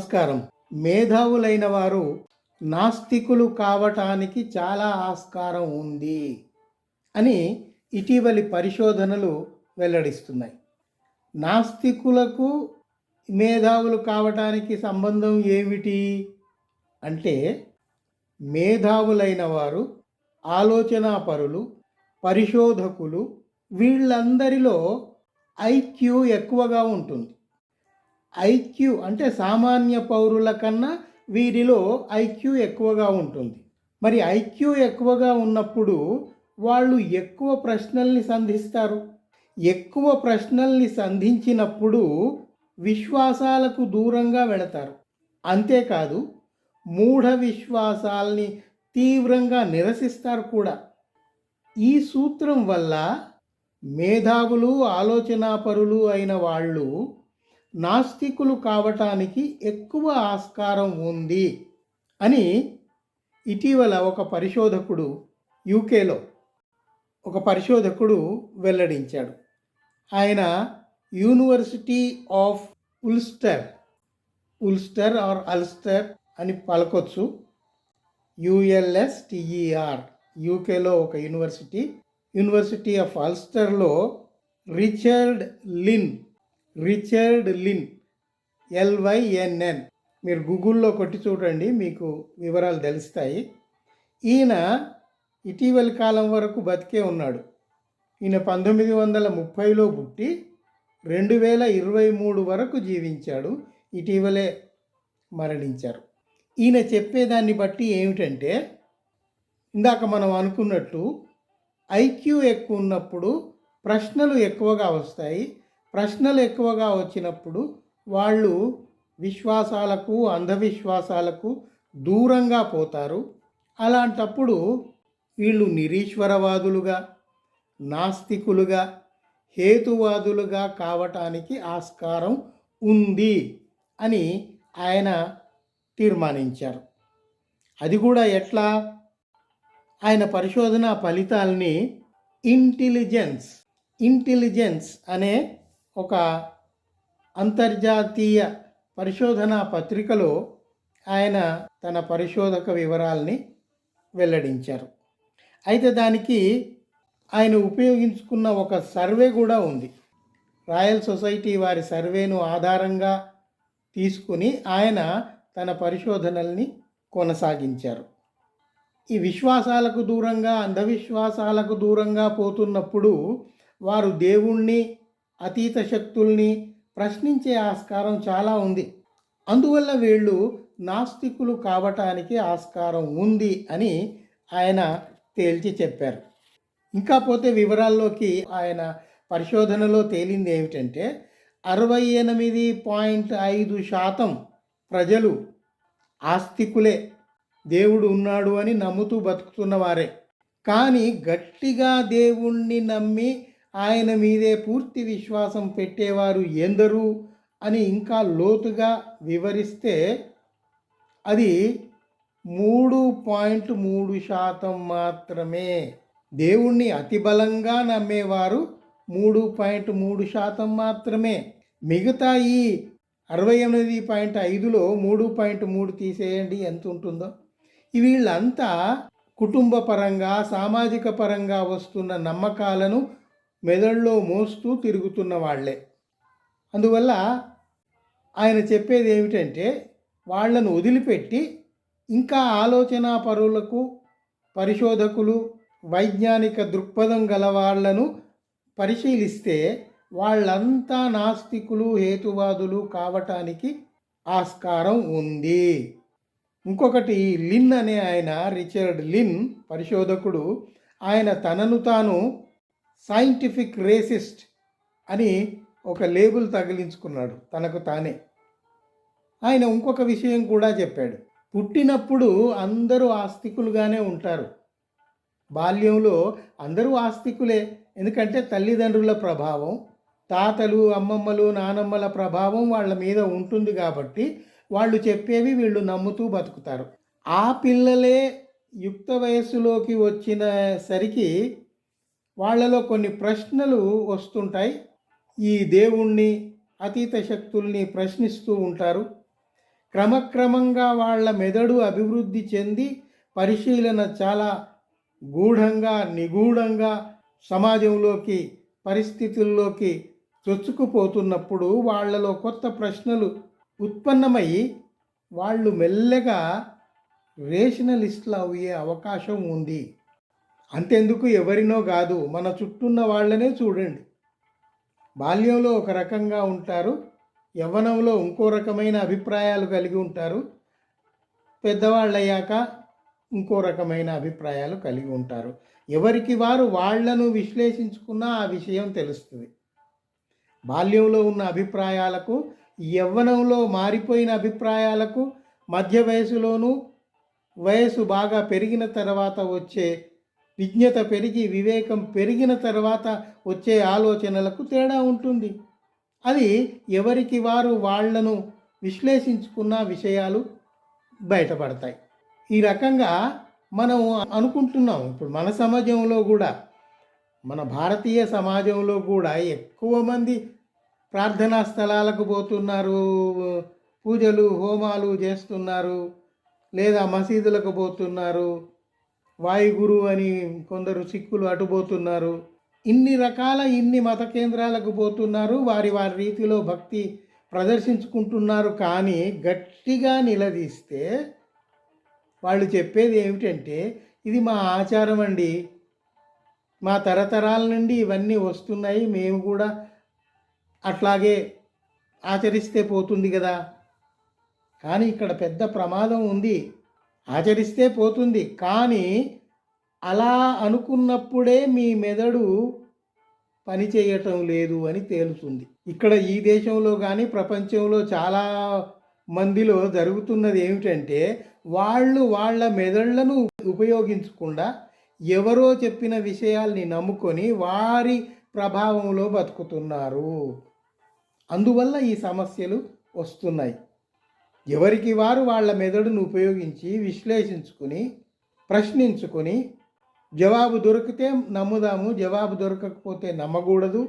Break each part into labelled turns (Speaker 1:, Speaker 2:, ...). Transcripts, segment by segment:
Speaker 1: నమస్కారం. మేధావులైన వారు నాస్తికులు కావటానికి చాలా ఆస్కారం ఉంది అని ఇటీవలి పరిశోధనలు వెల్లడిస్తున్నాయి. నాస్తికులకు మేధావులు కావటానికి సంబంధం ఏమిటి? అంటే మేధావులైన వారు ఆలోచనాపరులు పరిశోధకులు వీళ్ళందరిలో ఐక్యూ ఎక్కువగా ఉంటుంది. ఐక్యూ అంటే సామాన్య పౌరుల కన్నా వీరిలో ఐక్యూ ఎక్కువగా ఉంటుంది. మరి ఐక్యూ ఎక్కువగా ఉన్నప్పుడు వాళ్ళు ఎక్కువ ప్రశ్నల్ని సంధిస్తారు. ఎక్కువ ప్రశ్నల్ని సంధించినప్పుడు విశ్వాసాలకు దూరంగా వెళతారు. అంతేకాదు మూఢ విశ్వాసాల్ని తీవ్రంగా నిరసిస్తారు కూడా. ఈ సూత్రం వల్ల మేధావులు ఆలోచనాపరులు అయిన వాళ్ళు నాస్తికులు కావటానికి ఎక్కువ ఆస్కారం ఉంది అని ఇటీవల ఒక పరిశోధకుడు యూకేలో ఒక పరిశోధకుడు వెల్లడించాడు. ఆయన university of Ulster Ulster or Ulster అని పలకొచ్చు. U L S T E R యూకేలో ఒక university university of అల్స్టర్లో Richard Lynn Richard Lynn L Y N N మీరు గూగుల్లో కొట్టి చూడండి మీకు వివరాలు తెలుస్తాయి. ఈయన ఇటీవలి కాలం వరకు బతికే ఉన్నాడు. ఈయన పంతొమ్మిది వందల ముప్పైలో పుట్టి రెండు వేల ఇరవై మూడు వరకు జీవించాడు. ఇటీవలే మరణించారు. ఈయన చెప్పేదాన్ని బట్టి ఏమిటంటే ఇందాక మనం అనుకున్నట్టు ఐక్యూ ఎక్కువ ఉన్నప్పుడు ప్రశ్నలు ఎక్కువగా వస్తాయి. ప్రశ్నలు ఎక్కువగా వచ్చినప్పుడు వాళ్ళు విశ్వాసాలకు అంధవిశ్వాసాలకు దూరంగా పోతారు. అలాంటప్పుడు వీళ్ళు నిరీశ్వరవాదులుగా నాస్తికులుగా హేతువాదులుగా కావటానికి ఆస్కారం ఉంది అని ఆయన తీర్మానించారు. అది కూడా ఎట్లా? ఆయన పరిశోధన ఫలితాలని ఇంటెలిజెన్స్ ఇంటెలిజెన్స్ అనే ఒక అంతర్జాతీయ పరిశోధనా పత్రికలో ఆయన తన పరిశోధక వివరాల్ని వెల్లడించారు. అయితే దానికి ఆయన ఉపయోగించుకున్న ఒక సర్వే కూడా ఉంది. రాయల్ సొసైటీ వారి సర్వేను ఆధారంగా తీసుకుని ఆయన తన పరిశోధనల్ని కొనసాగించారు. ఈ విశ్వాసాలకు దూరంగా అంధవిశ్వాసాలకు దూరంగా పోతున్నప్పుడు వారు దేవుణ్ణి అతీత శక్తుల్ని ప్రశ్నించే ఆస్కారం చాలా ఉంది. అందువల్ల వీళ్ళు నాస్తికులు కావటానికి ఆస్కారం ఉంది అని ఆయన తేల్చి చెప్పారు. ఇంకా పోతే వివరాల్లోకి ఆయన పరిశోధనలో తేలింది ఏమిటంటే అరవై ఎనిమిది పాయింట్ ఐదు శాతం ప్రజలు ఆస్తికులే దేవుడు ఉన్నాడు అని నమ్ముతూ బతుకుతున్నవారే కానీ గట్టిగా దేవుణ్ణి నమ్మి ఆయన మీదే పూర్తి విశ్వాసం పెట్టేవారు ఎందరు అని ఇంకా లోతుగా వివరిస్తే అది మూడు పాయింట్ మూడు శాతం మాత్రమే. దేవుణ్ణి అతి బలంగా నమ్మేవారు మూడు పాయింట్ మూడు శాతం మాత్రమే. మిగతా ఈ అరవై ఎనిమిది పాయింట్ ఐదులో మూడు పాయింట్ మూడు తీసేయండి ఎంత ఉంటుందో. వీళ్ళంతా కుటుంబ పరంగా సామాజిక పరంగా వస్తున్న నమ్మకాలను మెదడులో మోస్తూ తిరుగుతున్న వాళ్ళే. అందువల్ల ఆయన చెప్పేది ఏమిటంటే వాళ్ళను వదిలిపెట్టి ఇంకా ఆలోచనా పరులకు పరిశోధకులు వైజ్ఞానిక దృక్పథం గల వాళ్ళను పరిశీలిస్తే వాళ్ళంతా నాస్తికులు హేతువాదులు కావటానికి ఆస్కారం ఉంది. ఇంకొకటి లిన్ అనే ఆయన రిచర్డ్ లిన్ పరిశోధకుడు ఆయన తనను తాను సైంటిఫిక్ రేసిస్ట్ అని ఒక లేబుల్ తగిలించుకున్నాడు తనకు తానే. ఆయన ఇంకొక విషయం కూడా చెప్పాడు. పుట్టినప్పుడు అందరూ ఆస్తికులుగానే ఉంటారు. బాల్యంలో అందరూ ఆస్తికులే ఎందుకంటే తల్లిదండ్రుల ప్రభావం తాతలు అమ్మమ్మలు నానమ్మల ప్రభావం వాళ్ళ మీద ఉంటుంది కాబట్టి వాళ్ళు చెప్పేవి వీళ్ళు నమ్ముతూ బతుకుతారు. ఆ పిల్లలే యుక్త వయస్సులోకి వచ్చిన సరికి వాళ్ళలో కొన్ని ప్రశ్నలు వస్తుంటాయి. ఈ దేవుణ్ణి అతీత శక్తుల్ని ప్రశ్నిస్తూ ఉంటారు. క్రమక్రమంగా వాళ్ళ మెదడు అభివృద్ధి చెంది పరిశీలన చాలా గూఢంగా నిగూఢంగా సమాజంలోకి పరిస్థితుల్లోకి చొచ్చుకుపోతున్నప్పుడు వాళ్ళలో కొత్త ప్రశ్నలు ఉత్పన్నమై వాళ్ళు మెల్లగా రేషనలిస్టులు అయ్యే అవకాశం ఉంది. అంతెందుకు ఎవరినో కాదు మన చుట్టూన్న వాళ్ళనే చూడండి. బాల్యంలో ఒక రకంగా ఉంటారు యవ్వనంలో ఇంకో రకమైన అభిప్రాయాలు కలిగి ఉంటారు పెద్దవాళ్ళు అయ్యాక ఇంకో రకమైన అభిప్రాయాలు కలిగి ఉంటారు. ఎవరికి వారు వాళ్ళను విశ్లేషించుకున్న ఆ విషయం తెలుస్తుంది. బాల్యంలో ఉన్న అభిప్రాయాలకు యవ్వనంలో మారిపోయిన అభిప్రాయాలకు మధ్య వయసులోనూ వయసు బాగా పెరిగిన తర్వాత వచ్చే విజ్ఞత పెరిగి వివేకం పెరిగిన తర్వాత వచ్చే ఆలోచనలకు తేడా ఉంటుంది. అది ఎవరికి వారు వాళ్ళను విశ్లేషించుకున్న విషయాలు బయటపడతాయి. ఈ రకంగా మనం అనుకుంటున్నాం. ఇప్పుడు మన సమాజంలో కూడా మన భారతీయ సమాజంలో కూడా ఎక్కువ మంది ప్రార్థనా స్థలాలకు పోతున్నారు పూజలు హోమాలు చేస్తున్నారు లేదా మసీదులకు పోతున్నారు వాయుగురు అని కొందరు సిక్కులు అటుపోతున్నారు ఇన్ని రకాల ఇన్ని మత కేంద్రాలకు పోతున్నారు. వారి వారి రీతిలో భక్తి ప్రదర్శించుకుంటున్నారు. కానీ గట్టిగా నిలదీస్తే వాళ్ళు చెప్పేది ఏమిటంటే ఇది మా ఆచారం అండి. మా తరతరాల నుండి ఇవన్నీ వస్తున్నాయి. మేము కూడా అట్లాగే ఆచరిస్తే పోతుంది కదా. కానీ ఇక్కడ పెద్ద ప్రమాదం ఉంది. ఆచరిస్తే పోతుంది. కానీ అలా అనుకున్నప్పుడే మీ మెదడు పని చేయటం లేదు అని తేలుతుంది. ఇక్కడ ఈ దేశంలో కానీ ప్రపంచంలో చాలా మందిలో జరుగుతున్నది ఏమిటంటే వాళ్ళు వాళ్ళ మెదళ్ళను ఉపయోగించకుండా ఎవరో చెప్పిన విషయాల్ని నమ్ముకొని వారి ప్రభావంలో బతుకుతున్నారు. అందువల్ల ఈ సమస్యలు వస్తున్నాయి. ఎవరికి వారు వాళ్ళ మెదడును ఉపయోగించి విశ్లేషించుకుని ప్రశ్నించుకొని జవాబు దొరికితే నమ్ముదాము జవాబు దొరకకపోతే నమ్మకూడదు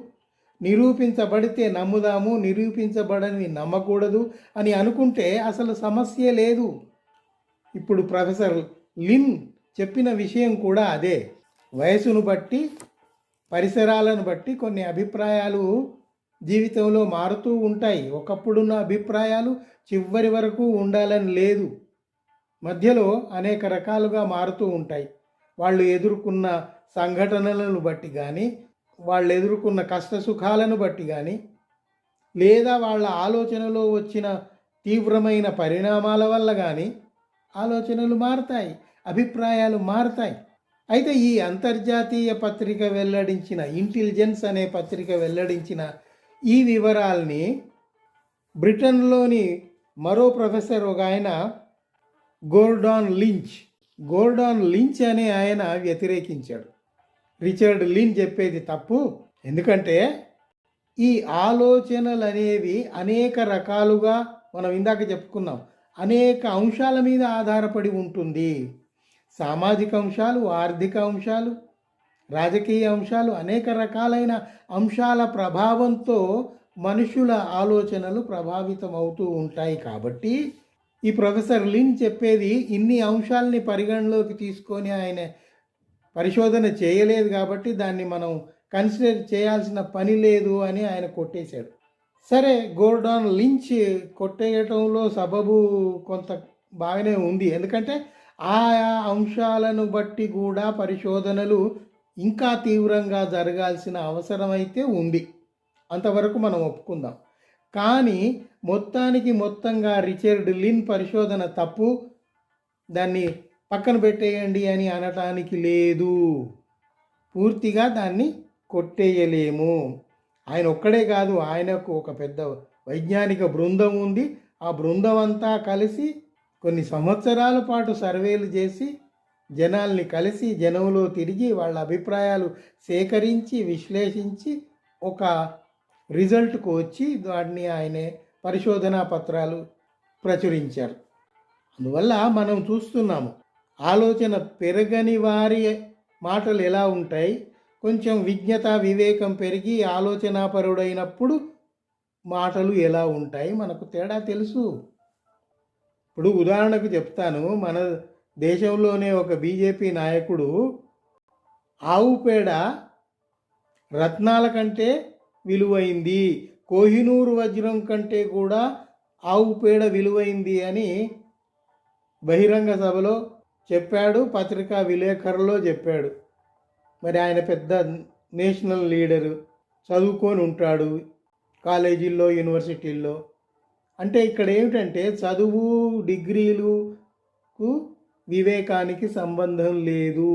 Speaker 1: నిరూపించబడితే నమ్ముదాము నిరూపించబడని నమ్మకూడదు అని అనుకుంటే అసలు సమస్య లేదు. ఇప్పుడు ప్రొఫెసర్ లిన్ చెప్పిన విషయం కూడా అదే. వయసును బట్టి పరిసరాలను బట్టి కొన్ని అభిప్రాయాలు జీవితంలో మారుతూ ఉంటాయి. ఒకప్పుడున్న అభిప్రాయాలు చివరి వరకు ఉండాలని లేదు. మధ్యలో అనేక రకాలుగా మారుతూ ఉంటాయి. వాళ్ళు ఎదుర్కొన్న సంఘటనలను బట్టి కానీ వాళ్ళు ఎదుర్కొన్న కష్ట సుఖాలను బట్టి కానీ లేదా వాళ్ళ ఆలోచనలో వచ్చిన తీవ్రమైన పరిణామాల వల్ల కానీ ఆలోచనలు మారుతాయి అభిప్రాయాలు మారుతాయి. అయితే ఈ అంతర్జాతీయ పత్రిక వెల్లడించిన ఇంటెలిజెన్స్ అనే పత్రిక వెల్లడించిన ఈ వివరాల్ని బ్రిటన్లోని మరో ప్రొఫెసర్ ఒక ఆయన గోల్డాన్ లించ్. గోల్డాన్ లించ్ అనే ఆయన వ్యతిరేకించాడు. రిచర్డ్ లిన్ చెప్పేది తప్పు. ఎందుకంటే ఈ ఆలోచనలు అనేవి అనేక రకాలుగా మనం ఇందాక చెప్పుకున్నాం. అనేక అంశాల మీద ఆధారపడి ఉంటుంది. సామాజిక అంశాలు ఆర్థిక అంశాలు రాజకీయ అంశాలు అనేక రకాలైన అంశాల ప్రభావంతో మనుషుల ఆలోచనలు ప్రభావితం అవుతూ ఉంటాయి కాబట్టి ఈ ప్రొఫెసర్ లిన్ చెప్పేది ఇన్ని అంశాలని పరిగణలోకి తీసుకొని ఆయన పరిశోధన చేయలేదు కాబట్టి దాన్ని మనం కన్సిడర్ చేయాల్సిన పని లేదు అని ఆయన కొట్టేశాడు. సరే గోర్డాన్ లించ్ కొట్టేయటంలో సబబు కొంత బాగానే ఉంది. ఎందుకంటే ఆయా అంశాలను బట్టి కూడా పరిశోధనలు ఇంకా తీవ్రంగా జరగాల్సిన అవసరమైతే ఉంది. అంతవరకు మనం ఒప్పుకుందాం. కానీ మొత్తానికి మొత్తంగా రిచర్డ్ లిన్ పరిశోధన తప్పు. దాన్ని పక్కన పెట్టేయండి అని అనటానికి లేదు. పూర్తిగా దాన్ని కొట్టేయలేము. ఆయన ఒక్కడే కాదు ఆయనకు ఒక పెద్ద వైజ్ఞానిక బృందం ఉంది. ఆ బృందం అంతా కలిసి కొన్ని సంవత్సరాల పాటు సర్వేలు చేసి జనాల్ని కలిసి జనంలో తిరిగి వాళ్ళ అభిప్రాయాలు సేకరించి విశ్లేషించి ఒక రిజల్ట్కు వచ్చి దాన్ని ఆయనే పరిశోధనా పత్రాలు ప్రచురించారు. అందువల్ల మనం చూస్తున్నాము ఆలోచన పెరగని వారి మాటలు ఎలా ఉంటాయి? కొంచెం విజ్ఞత వివేకం పెరిగి ఆలోచనాపరుడైనప్పుడు మాటలు ఎలా ఉంటాయి? మనకు తేడా తెలుసు. ఇప్పుడు ఉదాహరణకు చెప్తాను మన దేశంలోనే ఒక బీజేపీ నాయకుడు ఆవు పేడ రత్నాల కంటే విలువైంది. కోహినూరు వజ్రం కంటే కూడా ఆవు పేడ విలువైంది అని బహిరంగ సభలో చెప్పాడు పత్రికా విలేకరులో చెప్పాడు. మరి ఆయన పెద్ద నేషనల్ లీడరు చదువుకొని ఉంటాడు కాలేజీల్లో యూనివర్సిటీల్లో. అంటే ఇక్కడ ఏమిటంటే చదువు డిగ్రీలుకు వివేకానికి సంబంధం లేదు.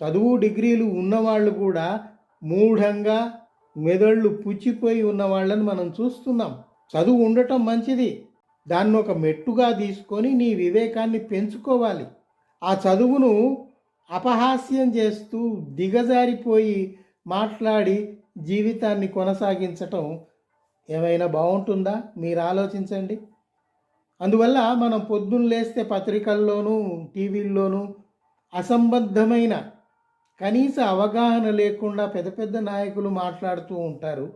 Speaker 1: చదువు డిగ్రీలు ఉన్నవాళ్ళు కూడా మూఢంగా మెదళ్ళు పుచ్చిపోయి ఉన్న వాళ్ళని మనం చూస్తున్నాం. చదువు ఉండటం మంచిది. దాన్ని ఒక మెట్టుగా తీసుకొని నీ వివేకాన్ని పెంచుకోవాలి. ఆ చదువును అపహాస్యం చేస్తూ దిగజారిపోయి మాట్లాడి జీవితాన్ని కొనసాగించటం ఏమైనా బాగుంటుందా? మీరు ఆలోచించండి. అందువల్ల మనం పొద్దున్న లేస్తే పత్రికల్లోనూ టీవీల్లోనూ అసంబద్ధమైన కనీస అవగాహన లేకుండా పెద్ద పెద్ద నాయకులు మాట్లాడుతూ ఉంటారు.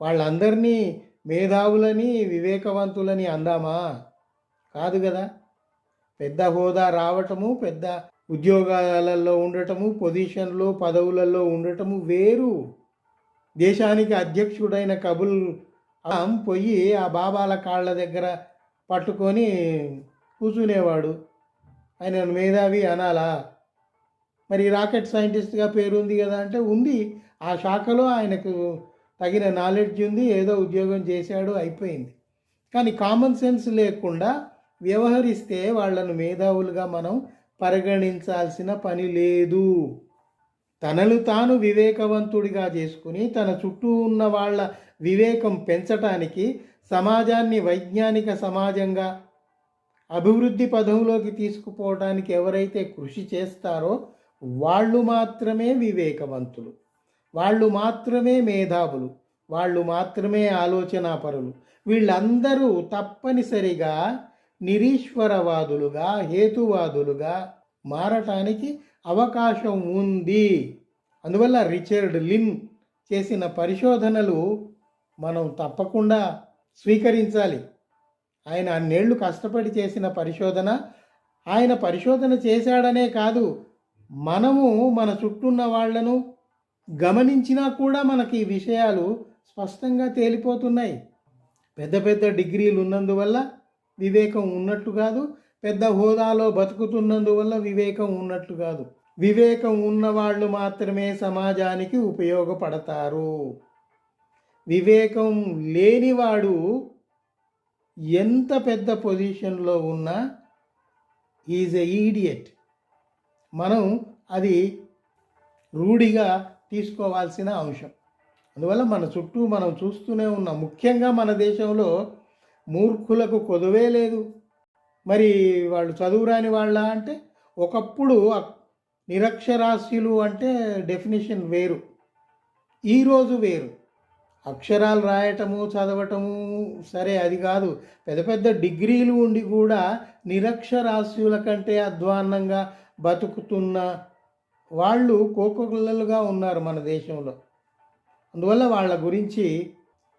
Speaker 1: వాళ్ళందరినీ మేధావులని వివేకవంతులని అందామా? కాదు కదా. పెద్ద హోదా రావటము పెద్ద ఉద్యోగాలలో ఉండటము పొజిషన్లో పదవులలో ఉండటము వేరు. దేశానికి అధ్యక్షుడైన కబుల్ పోయి ఆ బాబాల కాళ్ళ దగ్గర పట్టుకొని కూర్చునేవాడు. ఆయన మేధావి అనాలా? మరి రాకెట్ సైంటిస్ట్గా పేరుంది కదా అంటే ఉంది. ఆ శాఖలో ఆయనకు తగిన నాలెడ్జ్ ఉంది ఏదో ఉద్యోగం చేశాడు అయిపోయింది. కానీ కామన్ సెన్స్ లేకుండా వ్యవహరిస్తే వాళ్ళను మేధావులుగా మనం పరిగణించాల్సిన పని లేదు. తనను తాను వివేకవంతుడిగా చేసుకుని తన చుట్టూ ఉన్న వాళ్ళ వివేకం పెంచటానికి సమాజాన్ని వైజ్ఞానిక సమాజంగా అభివృద్ధి పదంలోకి తీసుకుపోవడానికి ఎవరైతే కృషి చేస్తారో వాళ్ళు మాత్రమే వివేకవంతులు. వాళ్ళు మాత్రమే మేధావులు. వాళ్ళు మాత్రమే ఆలోచనాపరులు. వీళ్ళందరూ తప్పనిసరిగా నిరీశ్వరవాదులుగా హేతువాదులుగా మారటానికి అవకాశం ఉంది. అందువల్ల రిచర్డ్ లిన్ చేసిన పరిశోధనలు మనం తప్పకుండా స్వీకరించాలి. ఆయన అన్నేళ్ళు కష్టపడి చేసిన పరిశోధన ఆయన పరిశోధన చేశాడనే కాదు మనము మన చుట్టూన్న వాళ్ళను గమనించినా కూడా మనకి ఈ విషయాలు స్పష్టంగా తేలిపోతున్నాయి. పెద్ద పెద్ద డిగ్రీలు ఉన్నందువల్ల వివేకం ఉన్నట్టు కాదు పెద్ద హోదాలో బతుకుతున్నందువల్ల వివేకం ఉన్నట్టు కాదు. వివేకం ఉన్నవాళ్ళు మాత్రమే సమాజానికి ఉపయోగపడతారు. వివేకం లేనివాడు ఎంత పెద్ద పొజిషన్లో ఉన్నా ఈజ్ ఎ ఈడియట్. మనం అది రూఢిగా తీసుకోవాల్సిన అంశం. అందువల్ల మన చుట్టూ మనం చూస్తూనే ఉన్నాం. ముఖ్యంగా మన దేశంలో మూర్ఖులకు కొదువే లేదు. మరి వాళ్ళు చదువురాని వాళ్ళ అంటే ఒకప్పుడు నిరక్షరాస్యులు అంటే డెఫినేషన్ వేరు. ఈరోజు వేరు. అక్షరాలు రాయటము చదవటము సరే అది కాదు. పెద్ద పెద్ద డిగ్రీలు ఉండి కూడా నిరక్షరాస్యుల కంటే అధ్వాన్నంగా బతుకుతున్న వాళ్ళు కోకొల్లలుగా ఉన్నారు మన దేశంలో. అందువల్ల వాళ్ళ గురించి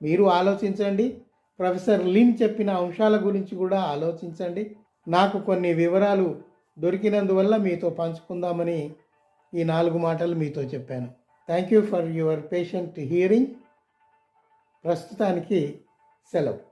Speaker 1: మీరు ఆలోచించండి. ప్రొఫెసర్ లిన్ చెప్పిన అంశాల గురించి కూడా ఆలోచించండి. నాకు కొన్ని వివరాలు దొరికినందువల్ల మీతో పంచుకుందామని ఈ నాలుగు మాటలు మీతో చెప్పాను. Thank you for your patient hearing ప్రస్తుతానికి సెలవు.